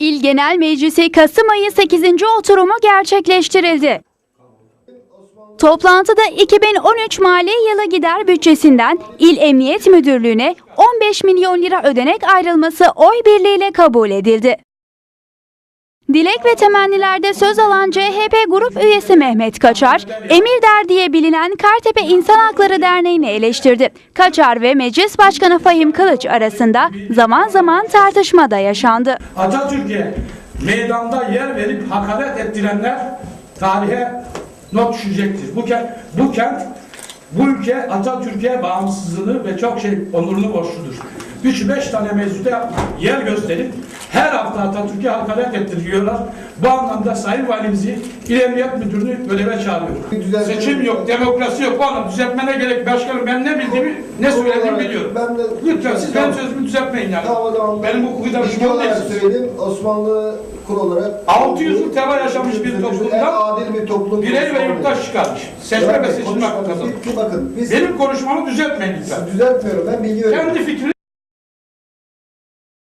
İl Genel Meclisi Kasım ayı 8. oturumu gerçekleştirildi. Toplantıda 2013 mali yılı gider bütçesinden İl Emniyet Müdürlüğü'ne 15 milyon lira ödenek ayrılması oy birliğiyle kabul edildi. Dilek ve temennilerde söz alan CHP grup üyesi Mehmet Kaçar, Emirdağ diye bilinen Kartepe İnsan Hakları Derneği'ni eleştirdi. Kaçar ve Meclis Başkanı Fahim Kılıç arasında zaman zaman tartışma da yaşandı. Atatürk'e meydanda yer verip hakaret ettirenler tarihe not düşecektir. Bu kent, bu kent, bu ülke Atatürk'e bağımsızlığını ve çok şey onurunu borçludur. 3-5 tane mevzuda yer gösterip her hafta Atatürk'e hakaret ettiriyorlar. Bu anlamda Sayın Valimizi İl Emniyet Müdürlüğü göreve çağırıyor. Düzeltme- Seçim yok, demokrasi yok. Bu anlamda düzeltmene gerek başkanım. Ben ne bildiğimi, ne söylediğimi biliyorum. Ben de- Lütfen siz benim Tamam. sözümü düzeltmeyin yani. Tamam o zaman. Benim danışmam olarak değilsiniz. söyleyeyim. Osmanlı kul olarak 600 yıl teva yaşamış bir En toplumdan adil bir toplum. birey ve yurttaş çıkarmış. Seçme ve seçilme hakkı kazanmış. Bakın biz Benim konuşmamı düzeltmeyin lütfen. düzeltmiyorum ben bilgi veriyorum. Kendi fikrini